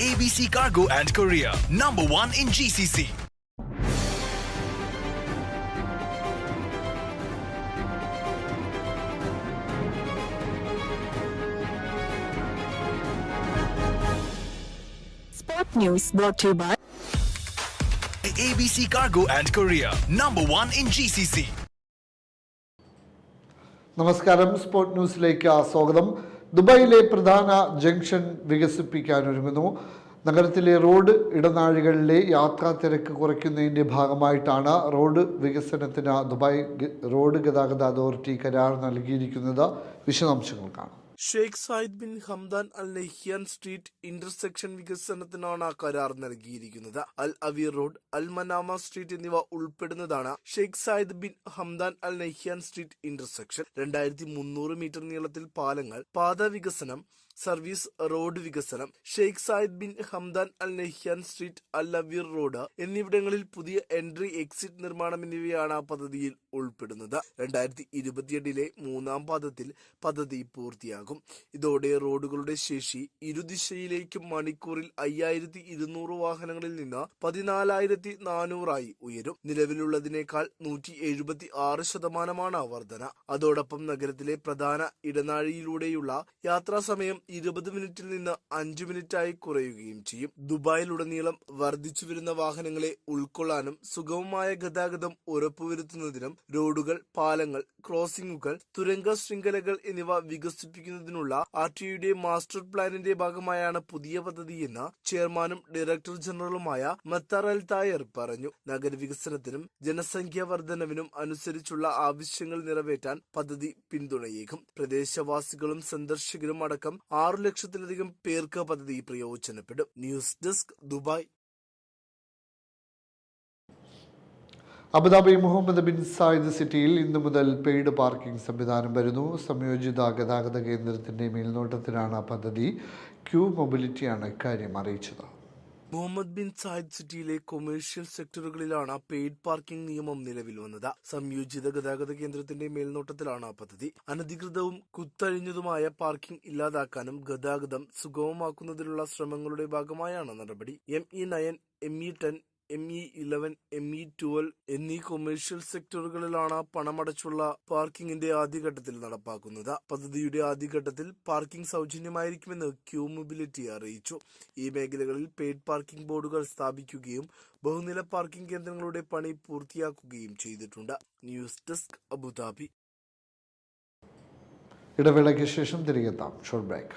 ABC Cargo and Korea, number one in GCC. Sport News brought to you by ABC Cargo and Korea, number one in GCC. നമസ്കാരം sport ന്യൂസിലേക്ക് സ്വാഗതം ദുബായിലെ പ്രധാന junction വികസിപ്പിക്കാൻ ഒരുങ്ങുന്നു. നഗരത്തിലെ റോഡ് ഇടനാഴികളിലെ യാത്രാ തിരക്ക് കുറയ്ക്കുന്നതിന്റെ ഭാഗമായിട്ടാണ് റോഡ് വികസനത്തിന് ദുബായ് റോഡ് ഗതാഗത അതോറിറ്റി കരാർ നൽകിയിരിക്കുന്നത്. വിശദാംശങ്ങൾ കാണാം. Sheikh Zayed bin Hamdan Al Nahyan street intersection വികസനത്തിനാണ് കരാർ നൽകിയിരിക്കുന്നത്. Al Awir road Al Manama street എന്നിവ ഉൾപ്പെടുന്നതാണ് Sheikh Zayed bin Hamdan Al Nahyan street intersection. രണ്ടായിരത്തി മീറ്റർ നീളത്തിൽ പാലങ്ങൾ പാത വികസനം സർവീസ് റോഡ് വികസനം. Sheikh Zayed bin Hamdan Al Nahyan street Al Awir road എന്നിവിടങ്ങളിൽ പുതിയ എൻട്രി എക്സിറ്റ് നിർമ്മാണം എന്നിവയാണ് പദ്ധതിയിൽ ഉൾപ്പെടുന്നത്. രണ്ടായിരത്തി ഇരുപത്തിയെട്ടിലെ മൂന്നാം പാദത്തിൽ പദ്ധതി പൂർത്തിയാകും. ഇതോടെ റോഡുകളുടെ ശേഷി ഇരുദിശയിലേക്കും മണിക്കൂറിൽ അയ്യായിരത്തി ഇരുന്നൂറ് വാഹനങ്ങളിൽ നിന്ന് പതിനാലായിരത്തി നാനൂറായി ഉയരും. നിലവിലുള്ളതിനേക്കാൾ നൂറ്റി എഴുപത്തി ആറ് ശതമാനമാണ് വർധന. അതോടൊപ്പം നഗരത്തിലെ പ്രധാന ഇടനാഴിയിലൂടെയുള്ള യാത്രാസമയം ഇരുപത് മിനിറ്റിൽ നിന്ന് അഞ്ചു മിനിറ്റായി കുറയുകയും ചെയ്യും. ദുബായിലുടനീളം വർദ്ധിച്ചു വരുന്ന വാഹനങ്ങളെ ഉൾക്കൊള്ളാനും സുഗമമായ ഗതാഗതം ഉറപ്പുവരുത്തുന്നതിനും റോഡുകൾ പാലങ്ങൾ ക്രോസിംഗുകൾ തുരങ്ക ശൃംഖലകൾ എന്നിവ വികസിപ്പിക്കുന്നതിനുള്ള ആർ ടിയുടെ മാസ്റ്റർ പ്ലാനിന്റെ ഭാഗമായാണ് പുതിയ പദ്ധതിയെന്ന് ചെയർമാനും ഡയറക്ടർ ജനറലുമായ മത്താർ അൽ തായർ പറഞ്ഞു. നഗരവികസനത്തിനും ജനസംഖ്യാ വർധനവിനും അനുസരിച്ചുള്ള ആവശ്യങ്ങൾ നിറവേറ്റാൻ പദ്ധതി പിന്തുണയേകും. പ്രദേശവാസികളും സന്ദർശകരും അടക്കം ആറു ലക്ഷത്തിലധികം പേർക്ക് പദ്ധതി പ്രയോജനപ്പെടും. News desk Dubai. Abu Dhabi Mohammed bin Zayed സിറ്റിയിൽ ഇന്നു മുതൽ പെയ്ഡ് പാർക്കിംഗ് സംവിധാനം വരുന്നു. സംയോജിത ഗതാഗത കേന്ദ്രത്തിന്റെ മേൽനോട്ടത്തിലാണ് പദ്ധതി. ക്യൂ മൊബിലിറ്റിയാണ് ഇക്കാര്യം അറിയിച്ചത്. മുഹമ്മദ് ബിൻ സായിദ് സിറ്റിയിലെ കൊമേഴ്ഷ്യൽ സെക്ടറുകളിലാണ് പെയ്ഡ് പാർക്കിംഗ് നിയമം നിലവിൽ വന്നത്. സംയോജിത ഗതാഗത കേന്ദ്രത്തിന്റെ മേൽനോട്ടത്തിലാണ് പദ്ധതി. അനധികൃതവും കുത്തഴിഞ്ഞതുമായ പാർക്കിംഗ് ഇല്ലാതാക്കാനും ഗതാഗതം സുഗമമാക്കുന്നതിനുള്ള ശ്രമങ്ങളുടെ ഭാഗമായാണ് നടപടി. M E nine M E ten M E eleven M E twelve എന്നീ കൊമേഴ്ഷ്യൽ സെക്ടറുകളിലാണ് പണമടച്ചുള്ള പാർക്കിംഗിന്റെ ആദ്യഘട്ടത്തിൽ നടപ്പാക്കുന്നത്. പദ്ധതിയുടെ ആദ്യഘട്ടത്തിൽ പാർക്കിംഗ് സൗജന്യമായിരിക്കുമെന്ന് ക്യൂ മൊബിലിറ്റി അറിയിച്ചു. ഈ മേഖലകളിൽ പെയ്ഡ് പാർക്കിംഗ് ബോർഡുകൾ സ്ഥാപിക്കുകയും ബഹുനില പാർക്കിംഗ് കേന്ദ്രങ്ങളുടെ പണി പൂർത്തിയാക്കുകയും ചെയ്തിട്ടുണ്ട്. ന്യൂസ് ഡെസ്ക് അബുദാബി ഇടവേളയ്ക്ക് ശേഷം തിരികെത്താം. Short break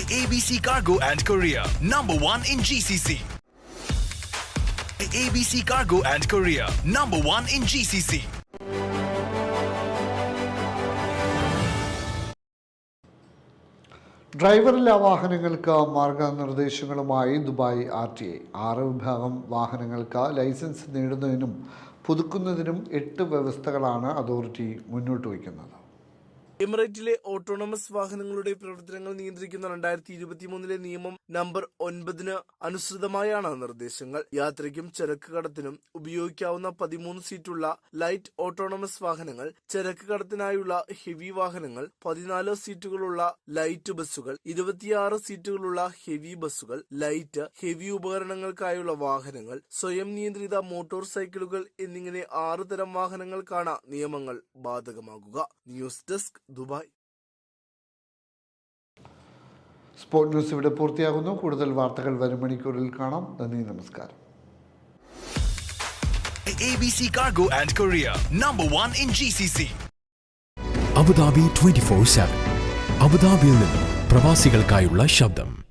ABC Cargo and Korea, number one in GCC. ABC Cargo and Korea, number one in GCC. ഡ്രൈവറില്ല വാഹനങ്ങൾക്ക് മാർഗനിർദ്ദേശങ്ങളുമായി ദുബായ് ആർ ടി ഐ ആറ് വിഭാഗം വാഹനങ്ങൾക്ക് ലൈസൻസ് നേടുന്നതിനും പുതുക്കുന്നതിനും എട്ട് വ്യവസ്ഥകളാണ് അതോറിറ്റി മുന്നോട്ട് വയ്ക്കുന്നത് എമിറേറ്റിലെ ഓട്ടോണമസ് വാഹനങ്ങളുടെ പ്രവർത്തനങ്ങൾ നിയന്ത്രിക്കുന്ന രണ്ടായിരത്തി ഇരുപത്തിമൂന്നിലെ നിയമം നമ്പർ ഒൻപതിന് അനുസൃതമായാണ് നിർദ്ദേശങ്ങൾ. യാത്രയ്ക്കും ചരക്ക് കടത്തിനും ഉപയോഗിക്കാവുന്ന പതിമൂന്ന് സീറ്റുള്ള ലൈറ്റ് ഓട്ടോണമസ് വാഹനങ്ങൾ ചരക്ക് കടത്തിനായുള്ള ഹെവി വാഹനങ്ങൾ പതിനാല് സീറ്റുകളുള്ള ലൈറ്റ് ബസ്സുകൾ ഇരുപത്തിയാറ് സീറ്റുകളുള്ള ഹെവി ബസ്സുകൾ ലൈറ്റ് ഹെവി ഉപകരണങ്ങൾക്കായുള്ള വാഹനങ്ങൾ സ്വയം നിയന്ത്രിത മോട്ടോർ സൈക്കിളുകൾ എന്നിങ്ങനെ ആറ് തരം വാഹനങ്ങൾക്കാണ് നിയമങ്ങൾ ബാധകമാകുക. News desk Dubai. Sport news ഇവിടെ പൂർത്തിയാകുന്നു. കൂടുതൽ വാർത്തകൾ വരും മണിക്കൂറിൽ കാണാം. നന്ദി നമസ്കാരം. ABC Cargo and Korea, number one in GCC. Abu Dhabi twenty four seven അബുദാബിയിൽ നിന്നും പ്രവാസികൾക്കായുള്ള ശബ്ദം.